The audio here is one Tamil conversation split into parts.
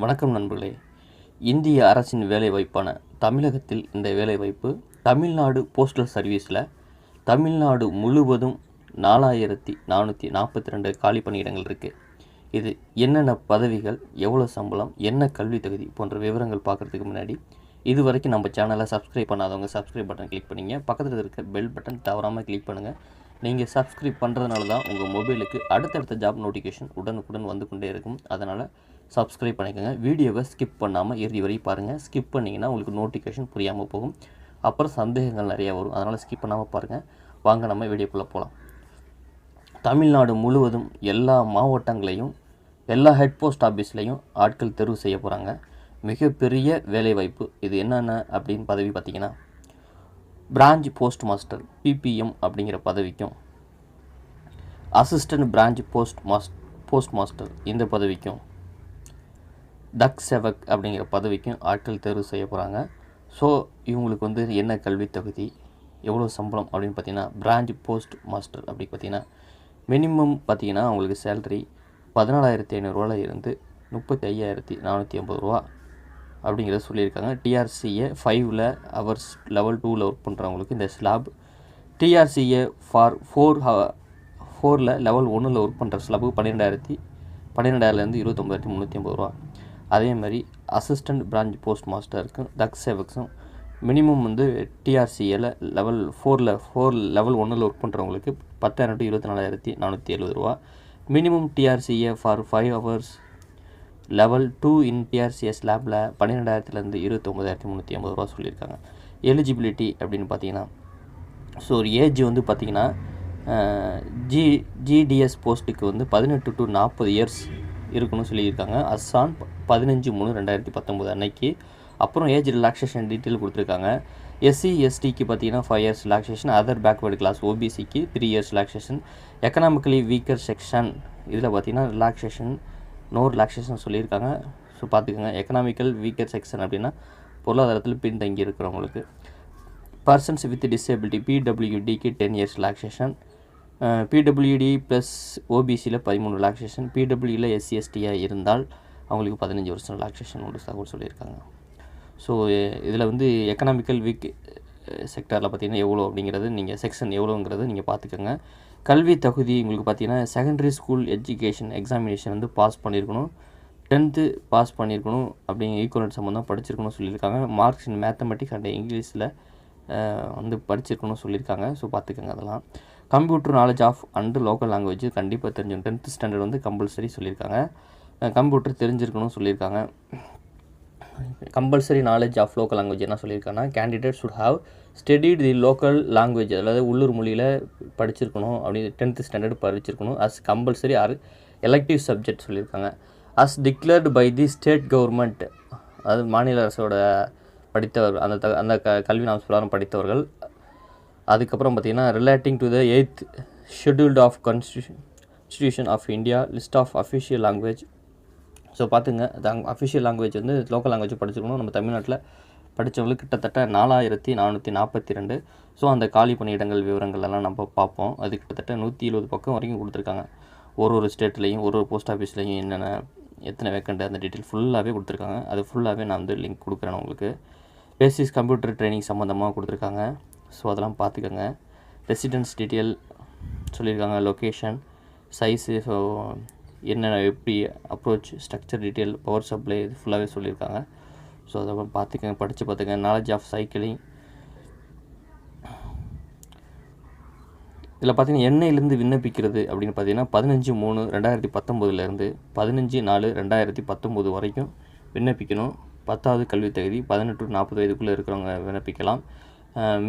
வணக்கம் நண்பர்களே. இந்திய அரசின் வேலைவாய்ப்பான தமிழகத்தில் இந்த வேலைவாய்ப்பு தமிழ்நாடு போஸ்டல் சர்வீஸில் தமிழ்நாடு முழுவதும் நாலாயிரத்தி நானூற்றி நாற்பத்தி ரெண்டு காலி பணியிடங்கள் இருக்குது இது என்னென்ன பதவிகள் எவ்வளோ சம்பளம் என்ன கல்வி தகுதி போன்ற விவரங்கள் பார்க்குறதுக்கு முன்னாடி இது வரைக்கும் நம்ம சேனலை சப்ஸ்கிரைப் பண்ணாதவங்க சப்ஸ்கிரைப் பட்டன் கிளிக் பண்ணிங்க. பக்கத்தில் இருக்க பெல் பட்டன் தவறாமல் கிளிக் பண்ணுங்கள் நீங்கள் சப்ஸ்கிரைப் பண்ணுறதுனால தான் உங்கள் மொபைலுக்கு அடுத்தடுத்த ஜாப் நோட்டிஃபிகேஷன் உடனுக்குடன் வந்து கொண்டே இருக்கும். அதனால் சப்ஸ்கிரைப் பண்ணிக்கோங்க. வீடியோவை ஸ்கிப் பண்ணாமல் இறுதி வரை பாருங்கள் ஸ்கிப் பண்ணிங்கன்னா உங்களுக்கு நோட்டிஃபிகேஷன் புரியாமல் போகும். அப்புறம் சந்தேகங்கள் நிறையா வரும். அதனால் ஸ்கிப் பண்ணாமல் பாருங்கள் வாங்க நம்ம வீடியோக்குள்ளே போகலாம் தமிழ்நாடு முழுவதும் எல்லா மாவட்டங்களையும் எல்லா ஹெட் போஸ்ட் ஆஃபீஸ்லேயும் ஆட்கள் தேர்வு செய்ய போகிறாங்க மிகப்பெரிய வேலைவாய்ப்பு இது என்னென்ன அப்படின்னு பதவி பார்த்திங்கன்னா பிரான்ச் போஸ்ட் மாஸ்டர் பிபிஎம் அப்படிங்கிற பதவிக்கும் அசிஸ்டன்ட் பிரான்ச் போஸ்ட் மாஸ் போஸ்ட் மாஸ்டர் இந்த பதவிக்கும் தக் செவக் அப்படிங்கிற பதவிக்கும் ஆட்கள் தேர்வு செய்ய போகிறாங்க ஸோ இவங்களுக்கு வந்து என்ன கல்வி தகுதி எவ்வளோ சம்பளம் அப்படின்னு பார்த்தீங்கன்னா பிரான்ச் போஸ்ட் மாஸ்டர் அப்படி பார்த்தீங்கன்னா மினிமம் பார்த்தீங்கன்னா அவங்களுக்கு சேலரி பதினாலாயிரத்தி ஐநூறுரூவால இருந்து முப்பத்தி ஐயாயிரத்தி நானூற்றி ஐம்பது ரூபா அப்படிங்கிறத சொல்லியிருக்காங்க. டிஆர்சிஏ ஃபைவ்ல ஹவர்ஸ் லெவல் டூவில் ஒர்க் பண்ணுறவங்களுக்கு இந்த ஸ்லாப் டிஆர்சிஏ ஃபார் ஃபோர் ஃபோரில் லெவல் ஒன்றில் ஒர்க் பண்ணுற ஸ்லாபுக்கு பன்னிரெண்டாயிரத்தி பன்னிரெண்டாயிரத்துலேருந்து இருபத்தொம்பதாயிரத்தி முந்நூற்றி ஐம்பது ரூபா. அதே மாதிரி அசிஸ்டன்ட் பிரான்ச் போஸ்ட் மாஸ்டருக்கும் தக் சேவக்ஸும் மினிமம் வந்து டிஆர்சிஏல லெவல் ஃபோரில் ஃபோர் லெவல் ஒன்றில் ஒர்க் பண்ணுறவங்களுக்கு பத்தாயிரம் டு இருபத்தி நாலாயிரத்தி நானூற்றி எழுபது ரூபா. Minimum TRCA for five hours level two in TRCS லேபில் பன்னிரெண்டாயிரத்துலேருந்து இருபத்தொம்பதாயிரத்தி முந்நூற்றி ஐம்பது ரூபா சொல்லியிருக்காங்க. எலிஜிபிலிட்டி அப்படின்னு பார்த்தீங்கன்னா ஸோ ஒரு ஏஜ் வந்து பார்த்திங்கன்னா ஜி ஜிடிஎஸ் போஸ்ட்டுக்கு வந்து பதினெட்டு டு நாற்பது இயர்ஸ் இருக்கணும்னு சொல்லியிருக்காங்க. அஸ்ஸான் பதினஞ்சு மூணு ரெண்டாயிரத்தி பத்தொம்போது அன்னைக்கு. அப்புறம் ஏஜ் ரிலாக்ஸேஷன் டீட்டெயில் கொடுத்துருக்காங்க. எஸ்சி எஸ்டிக்கு பார்த்தீங்கன்னா five years relaxation other backward class ஓபிசிக்கு three years relaxation economically weaker section இதில் பார்த்தீங்கன்னா ரிலாக்ஸேஷன் நோ ரிலாக்ஸேஷன் சொல்லியிருக்காங்க. ஸோ பார்த்துக்கோங்க. எக்கனாமிக்கல் வீக்கர் செக்ஷன் அப்படின்னா பொருளாதாரத்தில் பின்தங்கி இருக்கிறவங்களுக்கு persons with disability பிடபிள்யூடிக்கு ten years relaxation PWD plus ஓபிசியில் பதிமூணு ரிலாக்ஸேஷன் பிடபிள்யூயில் எஸ்சிஎஸ்டியாக இருந்தால் அவங்களுக்கு பதினஞ்சு வருஷம் ரிலாக்ஸேஷன் உண்டு தகவல் சொல்லியிருக்காங்க. ஸோ இதில் வந்து எக்கனாமிக்கல் வீக் செக்டரில் பார்த்தீங்கன்னா எவ்வளோ அப்படிங்கிறது நீங்கள் செக்ஷன் எவ்வளோங்கிறது நீங்கள் பார்த்துக்கோங்க. கல்வி தகுதி உங்களுக்கு பார்த்தீங்கன்னா செகண்டரி ஸ்கூல் எஜுகேஷன் எக்ஸாமினேஷன் வந்து பாஸ் பண்ணியிருக்கணும் டென்த்து பாஸ் பண்ணியிருக்கணும் அப்படிங்கிற ஈக்குவலன்ட் சம்மந்தம் படிச்சிருக்கணும் சொல்லியிருக்காங்க. மார்க்ஸ் இன் மேத்தமெட்டிக்ஸ் அண்ட் இங்கிலீஷில் வந்து படிச்சிருக்கணும் சொல்லியிருக்காங்க. ஸோ பார்த்துக்கோங்க அதெல்லாம். Computer knowledge of and local language கண்டிப்பாக தெரிஞ்சுக்கணும். டென்த்து ஸ்டாண்டர்ட் வந்து கம்பல்சரி சொல்லியிருக்காங்க. கம்ப்யூட்டர் தெரிஞ்சிருக்கணும்னு சொல்லியிருக்காங்க. Compulsory knowledge of local language என்ன சொல்லியிருக்காங்கன்னா candidate should have studied the local language அதாவது உள்ளூர் மொழியில் படிச்சிருக்கணும் அப்படி டென்த்து ஸ்டாண்டர்ட் படிச்சிருக்கணும். As compulsory or elective subject சொல்லியிருக்காங்க. As declared by the state government அதாவது மாநில அரசோட படித்தவர் அந்த த அந்த க கல்வி நாம் படித்தவர்கள் அதுக்கப்புறம் பார்த்திங்கன்னா relating to the eighth scheduled of constitution constitution of India list of official language so பார்த்துங்க அஃபிஷியல் லாங்குவேஜ் வந்து லோக்கல் லாங்குவேஜ் படிச்சிருக்கணும். நம்ம தமிழ்நாட்டில் படித்தவங்களுக்கு கிட்டத்தட்ட நாலாயிரத்தி நானூற்றி நாற்பத்தி ரெண்டு. ஸோ அந்த காலி பணியிடங்கள் விவரங்கள் எல்லாம் நம்ம பார்ப்போம். அது கிட்டத்தட்ட நூற்றி இருபது பக்கம் வரைக்கும் கொடுத்துருக்காங்க. ஒரு ஒரு ஸ்டேட்லேயும் ஒரு ஒரு போஸ்ட் ஆஃபீஸ்லேயும் என்னென்ன எத்தனை வேக்கண்ட் அந்த டீட்டெயில் ஃபுல்லாகவே கொடுத்துருக்காங்க. அது ஃபுல்லாகவே நான் வந்து லிங்க் கொடுக்குறேன் உங்களுக்கு. பேசிஸ் கம்ப்யூட்டர் ட்ரைனிங் சம்மந்தமாக கொடுத்துருக்காங்க. ஸோ அதெல்லாம் பார்த்துக்கோங்க. ரெசிடென்ஸ் டீட்டெயில் சொல்லியிருக்காங்க லொக்கேஷன் சைஸு ஸோ என்னென்ன எப்படி approach structure detail power supply இது ஃபுல்லாகவே சொல்லியிருக்காங்க. ஸோ அதை பார்த்துக்கங்க படித்து பார்த்துக்கங்க. நாலேஜ் ஆஃப் சைக்கிளிங் இதில் பார்த்தீங்கன்னா எண்ணெயிலேருந்து விண்ணப்பிக்கிறது அப்படின்னு பார்த்தீங்கன்னா பதினஞ்சு மூணு ரெண்டாயிரத்தி பத்தொம்போதுலேருந்து பதினஞ்சு நாலு ரெண்டாயிரத்தி பத்தொம்போது வரைக்கும் விண்ணப்பிக்கணும். பத்தாவது கல்வி தகுதி பதினெட்டு நாற்பது வயதுக்குள்ளே இருக்கிறவங்க விண்ணப்பிக்கலாம்.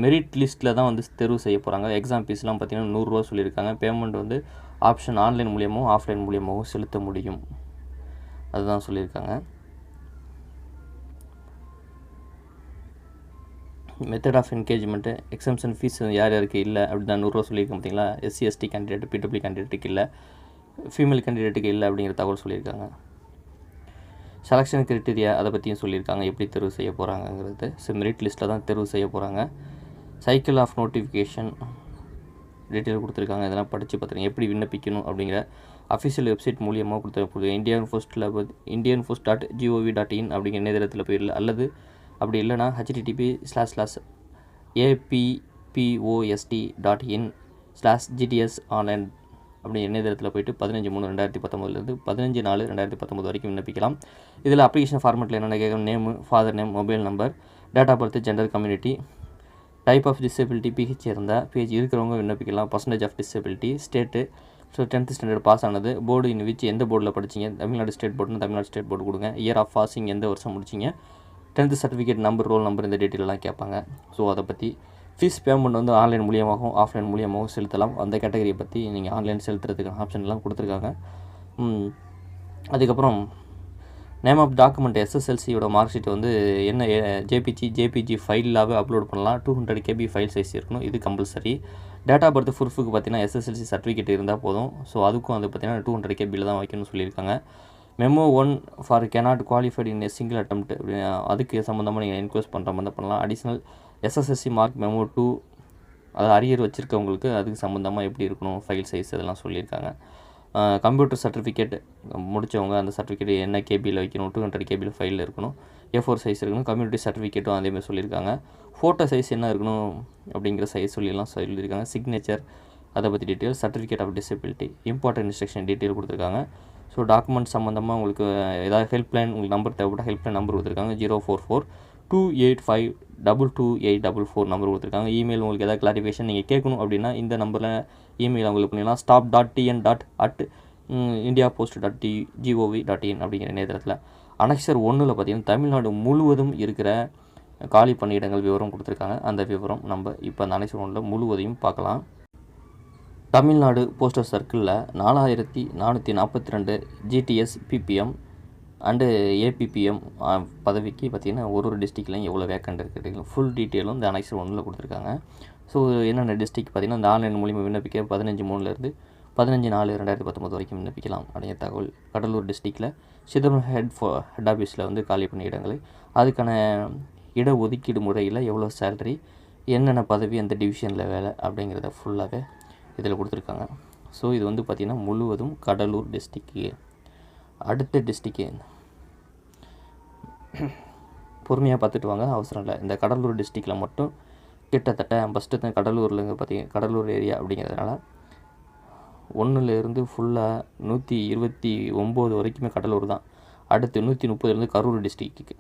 மெரிட் லிஸ்ட்டில் தான் வந்து தேர்வு செய்ய போகிறாங்க எக்ஸாம் ஃபீஸ்லாம் பார்த்திங்கன்னா நூறுரூவா சொல்லியிருக்காங்க. பேமெண்ட் வந்து ஆப்ஷன் ஆன்லைன் மூலியமாகவும் ஆஃப்லைன் மூலியமாகவும் செலுத்த முடியும். அதுதான் சொல்லியிருக்காங்க. Method of engagement exemption fees யார் யாருக்கு இல்லை அப்படி தான் நூறுரூவா சொல்லியிருக்கேன் பார்த்தீங்களா? எஸ்சி எஸ்டி கேண்டிடேட் பிடபிள்யூ கேண்டிடேட்டுக்கு இல்லை. ஃபீமேல் கேண்டிடேட்டுக்கு இல்லை அப்படிங்கிற தகவல் சொல்லியிருக்காங்க. செலெக்ஷன் கிரிட்டீரியா அதை பற்றியும் சொல்லியிருக்காங்க. எப்படி தேர்வு செய்ய போகிறாங்கங்கிறது ஸோ மெரிட் லிஸ்ட்டில் தான் தேர்வு செய்ய போகிறாங்க சைக்கிள் ஆஃப் நோட்டிஃபிகேஷன் டீட்டெயில் கொடுத்துருக்காங்க. இதெல்லாம் படித்து பார்த்துருங்க. எப்படி விண்ணப்பிக்கணும் அப்படிங்கிற அஃபிஷியல் வெப்சைட் மூலியமாக கொடுத்துருப்பாங்க இந்தியன் போஸ்ட்டில் Indian post dot GOV dot in அப்படிங்கிற இணையதளத்தில் போயிடல அல்லது அப்படி இல்லைனா HTTP slash slash APPOST dot in slash GDS online அப்படி இணையதளத்தில் போயிட்டு பதினஞ்சு மூணு ரெண்டாயிரத்தி பத்தொம்பதுலேருந்து பதினஞ்சு நாலு ரெண்டாயிரத்தி பத்தொம்பது வரைக்கும் விண்ணப்பிக்கலாம். இதில் அப்ளிகேஷன் ஃபார்மெட்டில் என்னென்ன கேட்கணும்? Name father name mobile number date of birth gender community type of disability PH இருந்தால் பிஹெச் இருக்கிறவங்க விண்ணப்பிக்கலாம். Percentage of disability state so tenth standard pass ஆனது. போர்டு இன் விச் எந்த போர்டில் படிச்சிங்க? தமிழ்நாடு ஸ்டேட் போர்டுன்னு தமிழ்நாடு ஸ்டேட் போர்டு கொடுங்க. இயர் ஆஃப் பாசிங் எந்த வருஷம் முடிச்சிங்க? Tenth certificate number roll number இந்த டீட்டெயிலெலாம் கேட்பாங்க. ஸோ அதை பற்றி ஃபீஸ் பேமெண்ட் வந்து ஆன்லைன் மூலியமாகவும் ஆஃப்லைன் மூலியமாகவும் செலுத்தலாம். அந்த கேட்டகரியை பற்றி நீங்கள் ஆன்லைன் செலுத்துறதுக்கான ஆப்ஷன்லாம் கொடுத்துருக்காங்க. அதுக்கப்புறம் நேம் ஆஃப் டாக்குமெண்ட் எஸ்எஸ்எல்சியோட மார்க் ஷீட் வந்து என்ன ஜேபிஜி ஜேபிஜி ஃபைலாகவே அப்லோட் பண்ணலாம். Two hundred KB file size இருக்கணும். இது கம்பல்சரி டேட்டா பர்த் ப்ரூஃபுக்கு பார்த்தீங்கன்னா எஸ்எஸ்எல்சி சர்டிஃபிகேட் இருந்தால் போதும். ஸோ அதுக்கும் வந்து பார்த்தீங்கன்னா டூ ஹண்ட்ரட் கேபியில் தான் வைக்கணும்னு சொல்லியிருக்காங்க. Memo one for cannot qualified in a single attempt. அப்படி அதுக்கு சம்மந்தமாக நீங்கள் என்கொயர்ஸ் பண்ணுற மாதிரி பண்ணலாம். Additional SSSC mark memo to அது அரியர் வச்சுருக்கவங்களுக்கு அதுக்கு சம்மந்தமாக எப்படி இருக்கணும் ஃபைல் சைஸ் இதெல்லாம் சொல்லியிருக்காங்க. கம்ப்யூட்டர் சர்டிஃபிகேட் முடித்தவங்க அந்த சர்டிஃபிகேட் என்ன கேபியில் வைக்கணும் டூ ஹண்ட்ரட் கேபியில் ஃபைலில் இருக்கணும். ஏ ஃபோர் சைஸ் இருக்கணும் கம்யூனிட்டி சர்டிஃபிகேட்டும் அதேமாதிரி சொல்லியிருக்காங்க. ஃபோட்டோ சைஸ் என்ன இருக்கணும் அப்படிங்கிற சைஸ் சொல்லியெல்லாம் சொல்லியிருக்காங்க. சிக்னேச்சர் அதை பற்றி detail certificate of disability important instruction detail கொடுத்துருக்காங்க. ஸோ டாக்குமெண்ட் சம்மந்தமாக உங்களுக்கு ஏதாவது ஹெல்ப்லைன் உங்களுக்கு நம்பர் தேவைப்பட்ட ஹெல்ப்லைன் நம்பர் கொடுத்துருக்காங்க. Zero four four two eight five double two eight double four number கொடுத்துருக்காங்க. இமெயில் உங்களுக்கு எதாவது கிளாரிஃபிகேஷன் நீங்கள் கேட்கணும் அப்படின்னா இந்த நம்பரில் இமெயில் அவங்களுக்கு பண்ணிடலாம். Stop dot TN dot at India post dot T GOV dot in அப்படிங்கிற நேரத்தில் அனக்சர் ஒன்றில் பார்த்தீங்கன்னா தமிழ்நாடு முழுவதும் இருக்கிற காலி பணியிடங்கள் விவரம் கொடுத்துருக்காங்க. அந்த விவரம் நம்ம இப்போ அந்த அனைச்சர் ஒன்றில் முழுவதையும் பார்க்கலாம். தமிழ்நாடு போஸ்டல் சர்க்கிளில் நாலாயிரத்தி நானூற்றி நாற்பத்தி ரெண்டு ஜிடிஎஸ் பிபிஎம் அண்டு ஏபிபிஎம் பதவிக்கு பார்த்திங்கன்னா ஒரு ஒரு டிஸ்ட்ரிக்ட்லையும் எவ்வளோ வேக்கண்ட் இருக்குது ஃபுல் டீட்டெயிலும் இந்த அனைசர் ஒன்றில் கொடுத்துருக்காங்க. ஸோ என்னென்ன டிஸ்ட்ரிக்ட் பார்த்திங்கன்னா இந்த ஆன்லைன் மூலியமாக விண்ணப்பிக்க பதினஞ்சு மூணுலேருந்து பதினஞ்சு நாலு ரெண்டாயிரத்தி பத்தொம்பது வரைக்கும் விண்ணப்பிக்கலாம் அப்படிங்கிற தகவல் கடலூர் டிஸ்ட்ரிக்டில் சிதம்பரம் ஹெட் ஃபோ ஹெட் ஆஃபீஸில் வந்து காலி பண்ண இடங்கள். அதுக்கான இட ஒதுக்கீடு முறையில் எவ்வளோ சேலரி என்னென்ன பதவி அந்த டிவிஷனில் வேலை அப்படிங்கிறத ஃபுல்லாகவே இதில் கொடுத்துருக்காங்க. ஸோ இது வந்து பார்த்திங்கன்னா முழுவதும் கடலூர் டிஸ்ட்ரிக்கு அடுத்த டிஸ்ட்ரிக்கு பொறுமையாக பார்த்துட்டு வாங்க அவசரம் இல்லை. இந்த கடலூர் டிஸ்ட்ரிக்டில் மட்டும் கிட்டத்தட்ட ஃபஸ்ட்டு கடலூரில் பார்த்தீங்க கடலூர் ஏரியா அப்படிங்கிறதுனால ஒன்றுலேருந்து ஃபுல்லாக நூற்றி இருபத்தி ஒம்பது வரைக்குமே கடலூர் தான். அடுத்து நூற்றி முப்பதுலேருந்து கரூர் டிஸ்ட்ரிக்ட்டுக்கு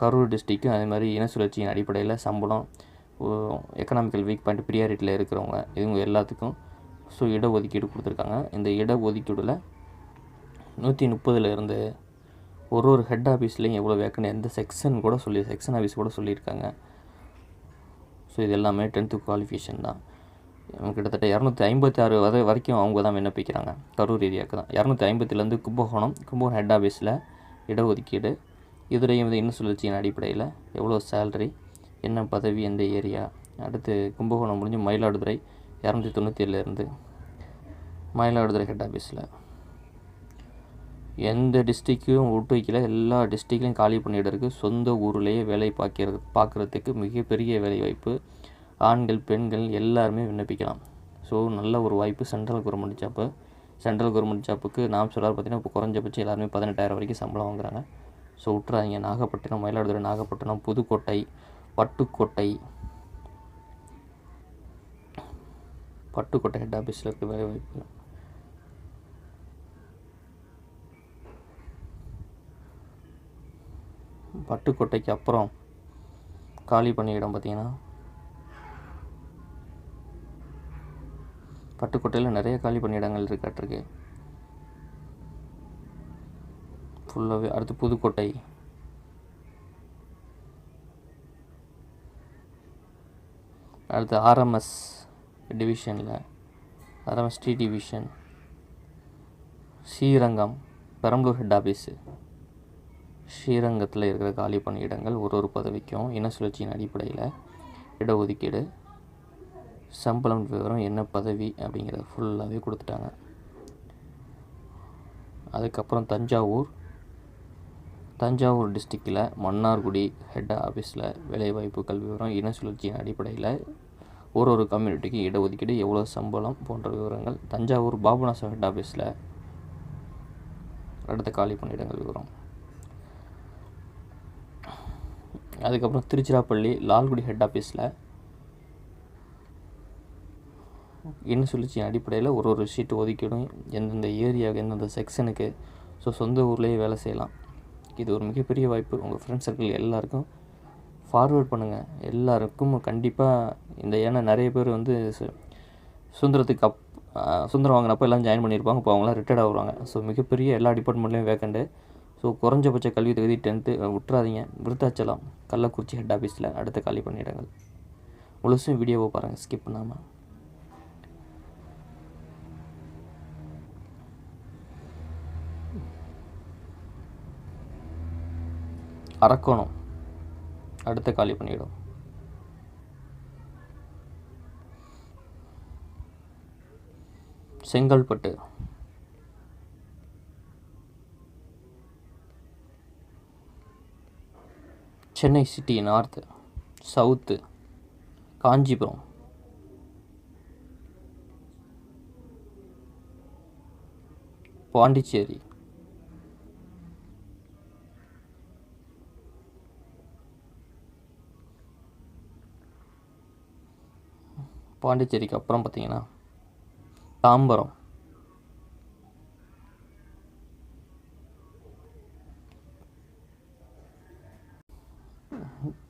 கரூர் டிஸ்ட்ரிக்கும் அதே மாதிரி இன சுழற்சியின் அடிப்படையில் சம்பளம் எக்கனாமிக்கல் வீக் பாயிண்ட் ப்ரியாரிட்டியில் இருக்கிறவங்க இவங்க எல்லாத்துக்கும் ஸோ இட ஒதுக்கீடு கொடுத்துருக்காங்க. இந்த இட ஒதுக்கீடில் நூற்றி முப்பதுலேருந்து ஒரு ஒரு ஹெட் ஆஃபீஸ்லேயும் எவ்வளோ வேக்கன்னு எந்த செக்ஷன் கூட சொல்லி செக்ஷன் ஆஃபீஸ் கூட சொல்லியிருக்காங்க. ஸோ இது எல்லாமே டென்த்து குவாலிஃபிகேஷன் தான். கிட்டத்தட்ட இரநூத்தி ஐம்பத்தி ஆறு வரை வரைக்கும் அவங்க தான் விண்ணப்பிக்கிறாங்க. கரூர் ஏரியாவுக்கு தான். இரநூத்தி ஐம்பத்துலேருந்து கும்பகோணம் கும்பகோணம் ஹெட் ஆஃபீஸில் இடஒதுக்கீடு. இதுலேயும் வந்து இன்னும் சுழற்சியின் அடிப்படையில் எவ்வளோ சேலரி என்ன பதவி எந்த ஏரியா அடுத்து கும்பகோணம் முடிஞ்சு மயிலாடுதுறை இரநூத்தி தொண்ணூற்றி ஏழுலேருந்து மயிலாடுதுறை ஹெட் ஆஃபீஸில் எந்த டிஸ்ட்ரிக்டையும் விட்டு வைக்கல எல்லா டிஸ்ட்ரிக்ட்லையும் காலி பண்ணிட்டு இருக்குது சொந்த ஊர்லேயே வேலை பார்க்கிறது பார்க்குறதுக்கு மிகப்பெரிய வேலை வாய்ப்பு ஆண்கள் பெண்கள் எல்லாருமே விண்ணப்பிக்கலாம். ஸோ நல்ல ஒரு வாய்ப்பு central government job central government ஜாப்புக்கு நாம் சொல்கிறார் பார்த்தீங்கன்னா இப்போ குறைஞ்சபட்சம் எல்லாருமே பதினெட்டாயிரம் வரைக்கும் சம்பளம் வாங்குறாங்க. ஸோ விட்றாதீங்க நாகப்பட்டினம் மயிலாடுதுறை நாகப்பட்டினம் புதுக்கோட்டை பட்டுக்கோட்டை பட்டுக்கோட்டை ஹெட் ஆஃபீஸில் இருக்க வேலை வாய்ப்பு பட்டுக்கோட்டைக்கு அப்புறம் காலி இடம் பார்த்தீங்கன்னா பட்டுக்கோட்டையில் நிறைய காலி பணியிடங்கள் இருக்காட்டிருக்கு ஃபுல்லாகவே அடுத்து புதுக்கோட்டை. அடுத்து ஆர்எம்எஸ் டிவிஷனில். RMS Sri division Srirangam Perambalur head office ஸ்ரீரங்கத்தில் இருக்கிற காலி பணியிடங்கள் ஒரு ஒரு பதவிக்கும் இன சுழற்சியின் அடிப்படையில் இடஒதுக்கீடு சம்பளம் விவரம் என்ன பதவி அப்படிங்கிறத ஃபுல்லாகவே கொடுத்துட்டாங்க. அதுக்கப்புறம் தஞ்சாவூர். தஞ்சாவூர் டிஸ்ட்ரிக்டில் மன்னார்குடி ஹெட் ஆஃபீஸில் வேலைவாய்ப்புகள் விவரம் இன சுழற்சியின் அடிப்படையில் ஒரு ஒரு கம்யூனிட்டிக்கு இடஒதுக்கீடு எவ்வளோ சம்பளம் போன்ற விவரங்கள் தஞ்சாவூர் பாபநாசம் ஹெட் ஆஃபீஸில் அடுத்த காலி பணியிடங்கள் விவரம். அதுக்கப்புறம் திருச்சிராப்பள்ளி லால்குடி ஹெட் ஆஃபீஸில் என்ன சொல்லிச்சு அடிப்படையில் ஒரு ஒரு சீட்டு ஒதுக்கிடும் எந்தெந்த ஏரியாவுக்கு எந்தெந்த செக்ஷனுக்கு ஸோ சொந்த ஊர்லேயே வேலை செய்யலாம். இது ஒரு மிகப்பெரிய வாய்ப்பு. உங்கள் ஃப்ரெண்ட்ஸ் சர்க்கிள் எல்லாருக்கும் ஃபார்வேர்ட் பண்ணுங்கள் எல்லாருக்கும் கண்டிப்பாக இந்த ஏன்னா நிறைய பேர் வந்து சு- சுதந்திரத்துக்கு அப் சுதந்திரம் வாங்கினப்போ எல்லாம் ஜாயின் பண்ணியிருப்பாங்க இப்போ அவங்களாம் ரிட்டையர்ட் ஆகுறாங்க. ஸோ மிகப்பெரிய எல்லா டிபார்ட்மெண்ட்லேயும் வேக்கண்டு ஸோ குறைஞ்சபட்ச கல்வி தகுதி டென்த்து விட்டுறாதீங்க விருத்தாச்சலம் கள்ளக்குறிச்சி ஹெட் ஆஃபீஸில் அடுத்த காலி பண்ணிடங்கள் முழுசும் வீடியோவை பாருங்கள் ஸ்கிப் பண்ணாமல் அரக்கோணம். அடுத்த காலி பண்ணிடும். Chengalpattu. Chennai city north south Kanchipuram. Pondicherry. பாண்டிச்சேரிக்கு அப்புறம் பார்த்தீங்கன்னா தாம்பரம்.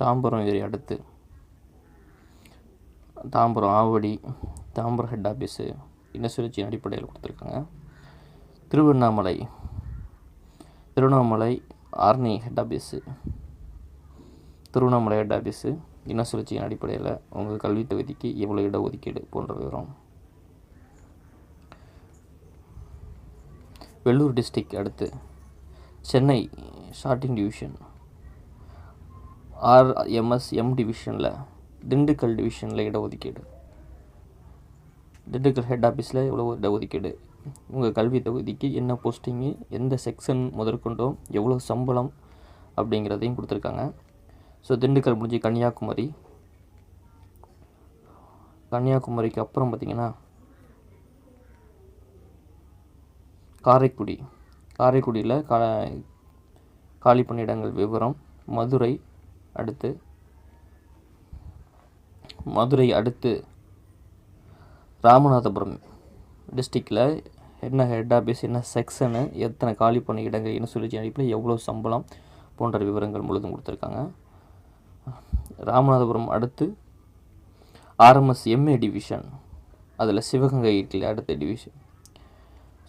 தாம்பரம் ஏரி அடுத்து. தாம்பரம் ஆவடி தாம்பரம் ஹெட் ஆஃபீஸு இனசுழற்சி அடிப்படையில் கொடுத்துருக்காங்க. Tiruvannamalai. Tiruvannamalai Arni head office Tiruvannamalai head office இனசுழற்சியின் அடிப்படையில் உங்கள் கல்வி தகுதிக்கு எவ்வளோ இடஒதுக்கீடு போன்ற விவரம். வெள்ளூர் டிஸ்ட்ரிக் அடுத்து Chennai sorting division RMS M டிவிஷனில் திண்டுக்கல் டிவிஷனில் இடஒதுக்கீடு திண்டுக்கல் ஹெட் ஆஃபீஸில் எவ்வளோ இடஒதுக்கீடு உங்கள் கல்வி தொகுதிக்கு என்ன போஸ்டிங்கு எந்த செக்ஷன் முதற்கொண்டோ எவ்வளோ சம்பளம் அப்படிங்கிறதையும் கொடுத்துருக்காங்க. ஸோ திண்டுக்கல் முடிஞ்சு கன்னியாகுமரி. கன்னியாகுமரிக்கு அப்புறம் பார்த்திங்கன்னா காரைக்குடி. காரைக்குடியில் கா காலி பணியிடங்கள் விவரம் மதுரை அடுத்து மதுரை அடுத்து ராமநாதபுரம் டிஸ்ட்ரிக்டில் என்ன ஹெட் ஆஃபீஸ் என்ன செக்ஷனு எத்தனை காலி பணியிடங்கள் என்ன சொல்லி அடிப்பில் எவ்வளோ சம்பளம் போன்ற விவரங்கள் முழுதும் கொடுத்துருக்காங்க. ராமநாதபுரம் அடுத்து ஆர்எம்எஸ் எம்ஏ டிவிஷன் அதில் சிவகங்கை இருக்குல்ல அடுத்த டிவிஷன்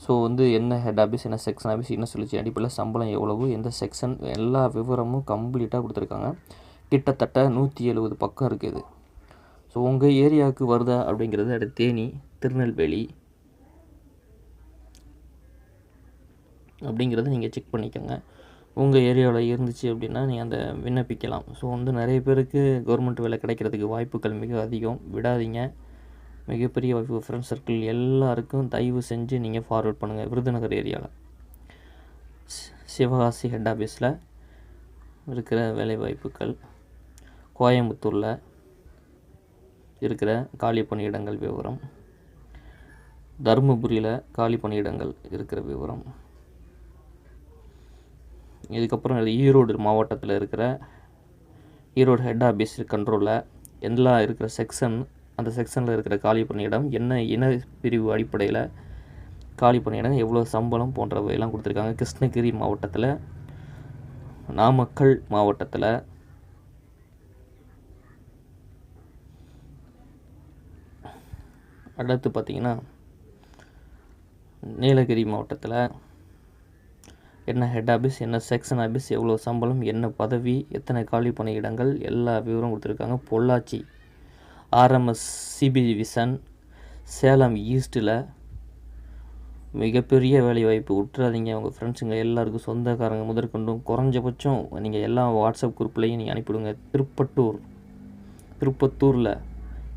ஸோ வந்து என்ன ஹெட் ஆஃபீஸ் என்ன செக்ஷன் ஆஃபீஸ் என்ன சொல்லிச்சு? அடிப்படையில் சம்பளம் எவ்வளவு? எந்த செக்ஷன் எல்லா விவரமும் கம்ப்ளீட்டாக கொடுத்துருக்காங்க. கிட்டத்தட்ட நூற்றி எழுபது பக்கம் இருக்குது ஸோ உங்கள் ஏரியாவுக்கு வருதா அப்படிங்கிறது அடுத்து தேனி திருநெல்வேலி அப்படிங்கிறத நீங்கள் செக் பண்ணிக்கோங்க. உங்கள் ஏரியாவில் இருந்துச்சு அப்படின்னா நீங்கள் அந்த விண்ணப்பிக்கலாம். ஸோ வந்து நிறைய பேருக்கு கவர்மெண்ட் வேலை கிடைக்கிறதுக்கு வாய்ப்புகள் மிக அதிகம். விடாதீங்க. மிகப்பெரிய வாய்ப்பு ஃப்ரெண்ட்ஸ் சர்க்கிள் எல்லாருக்கும் தயவு செஞ்சு நீங்கள் ஃபார்வர்ட் பண்ணுங்கள் விருதுநகர் ஏரியாவில் சிவகாசி ஹெட் ஆஃபீஸில் இருக்கிற வேலைவாய்ப்புகள் கோயம்புத்தூரில் இருக்கிற காலி பணியிடங்கள் விவரம் தருமபுரியில் காலி பணியிடங்கள் இருக்கிற விவரம். இதுக்கப்புறம் ஈரோடு மாவட்டத்தில் இருக்கிற ஈரோடு ஹெட் ஆஃபீஸ் கண்ட்ரோலில் எல்லாம் இருக்கிற செக்ஷன் அந்த செக்ஷனில் இருக்கிற காலி பணியிடம் என்ன இன பிரிவு அடிப்படையில் காலி பணியிடம் எவ்வளோ சம்பளம் போன்றவையெல்லாம் கொடுத்துருக்காங்க. கிருஷ்ணகிரி மாவட்டத்தில் நாமக்கல் மாவட்டத்தில் அடுத்து பார்த்திங்கன்னா நீலகிரி மாவட்டத்தில் என்ன ஹெட் ஆஃபீஸ் என்ன செக்ஷன் ஆஃபீஸ் எவ்வளோ சம்பளம் என்ன பதவி எத்தனை காலி பணியிடங்கள் எல்லா விவரம் கொடுத்துருக்காங்க. Pollachi RMS CB division Salem ஈஸ்ட்டில் மிகப்பெரிய வேலைவாய்ப்பு விட்டுறாதீங்க உங்கள் ஃப்ரெண்ட்ஸுங்க எல்லாருக்கும் சொந்தக்காரங்க முதற்கொண்டும் குறைஞ்சபட்சம் நீங்கள் எல்லா வாட்ஸ்அப் குரூப்லேயும் நீங்கள் அனுப்பிவிடுங்க. திருப்பட்டூர் திருப்பத்தூரில்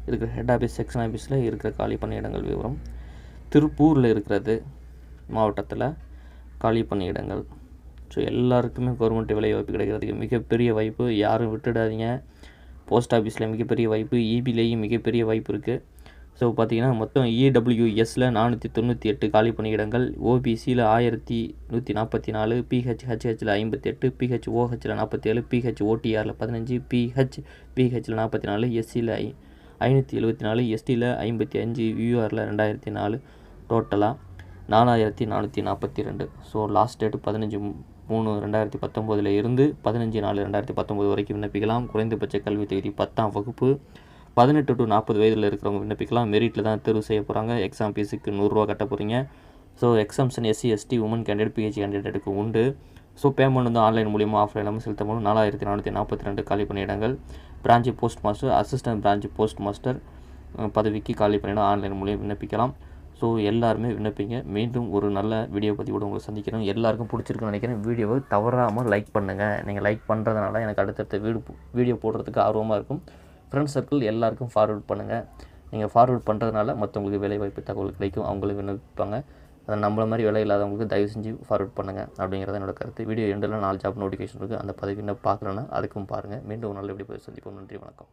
இருக்கிற ஹெட் ஆஃபீஸ் செக்ஷன் ஆஃபீஸில் இருக்கிற காலி பணியிடங்கள் விவரம் திருப்பூரில் இருக்கிறது மாவட்டத்தில். காலி பணியிடங்கள் ஸோ எல்லாருக்குமே கவர்மெண்ட் வேலை வாய்ப்பு கிடைக்கிறதுக்கு மிகப்பெரிய வாய்ப்பு. யாரும் விட்டுடாதீங்க. போஸ்ட் ஆஃபீஸில் மிகப்பெரிய வாய்ப்பு. E இபிலேயும் மிகப்பெரிய வாய்ப்பு இருக்குது ஸோ பார்த்தீங்கன்னா மொத்தம் இடபிள்யூஎஸில் நானூற்றி தொண்ணூற்றி எட்டு காலி பணியிடங்கள் ஓபிசியில் ஆயிரத்தி நூற்றி நாற்பத்தி நாலு பிஹெச் ஹெச்ஹெச்சில் ஐம்பத்தி எட்டு பிஹெச் ஓஹெச்சில் நாற்பத்தேழு பிஹெச் ஓடிஆரில் பதினஞ்சு பிஹெச் பிஹெச்சில் நாற்பத்தி நாலு எஸ்சியில் ஐ ஐநூற்றி எழுபத்தி நாலு எஸ்டியில் ஐம்பத்தி அஞ்சு யூஆரில் ரெண்டாயிரத்தி நாலு டோட்டலாக நாலாயிரத்தி நானூற்றி நாற்பத்தி ரெண்டு ஸோ லாஸ்ட் டேட்டு பதினஞ்சு மூணு ரெண்டாயிரத்தி பத்தொம்போதில் இருந்து பதினஞ்சு நாலு ரெண்டாயிரத்தி பத்தொம்போது வரைக்கும் விண்ணப்பிக்கலாம். குறைந்தபட்ச கல்வி தகுதி பத்தாம் வகுப்பு. பதினெட்டு டு நாற்பது வயதில் இருக்கிறவங்க விண்ணப்பிக்கலாம். மெரிட்டில் தான் தேர்வு செய்ய போகிறாங்க எக்ஸாம் ஃபீஸுக்கு நூறுரூவா கட்ட போகிறீங்க so exemption SC ST woman candidate PH கேண்டிடேட்டுக்கு உண்டு. ஸோ பேமெண்ட் வந்து ஆன்லைன் மூலியமாக ஆஃப்லைனில் செலுத்த மூலம் நாலாயிரத்தி நானூற்றி நாற்பத்தி ரெண்டு காலி பணியிடங்கள் branch post master assistant branch post master பதவிக்கு காலி பணியிடம் ஆன்லைன் மூலியம் விண்ணப்பிக்கலாம். ஸோ எல்லாருமே விண்ணப்பிங்க. மீண்டும் ஒரு நல்ல வீடியோ பதிவோடு உங்களை சந்திக்கிறோம் எல்லாருக்கும் பிடிச்சிருக்குன்னு நினைக்கிறேன். வீடியோவை தவறாமல் லைக் பண்ணுங்கள் நீங்கள் லைக் பண்ணுறதுனால எனக்கு அடுத்தடுத்த வீடு வீடியோ போடுறதுக்கு ஆர்வமாக இருக்கும். ஃப்ரெண்ட்ஸ் சர்க்கிள் எல்லாருக்கும் ஃபார்வர்ட் பண்ணுங்கள் நீங்கள் ஃபார்வர்ட் பண்ணுறதுனால மற்றவங்களுக்கு வேலைவாய்ப்பு தகவல் கிடைக்கும். அவங்களும் விண்ணப்பிப்பாங்க. அதை நம்மள மாதிரி வேலை இல்லாதவங்களுக்கு தயவு செஞ்சு ஃபார்வர்ட் பண்ணுங்கள் அப்படிங்கிறத என்னோட கருத்து. வீடியோ எண்டில் நாலு ஜாப் நோட்டிஃபிகேஷன் இருக்குது அந்த பதவி என்ன பார்க்கலன்னா அதுக்கும் பாருங்கள் மீண்டும் ஒரு நல்ல வீடியோ சந்திப்போம். நன்றி வணக்கம்.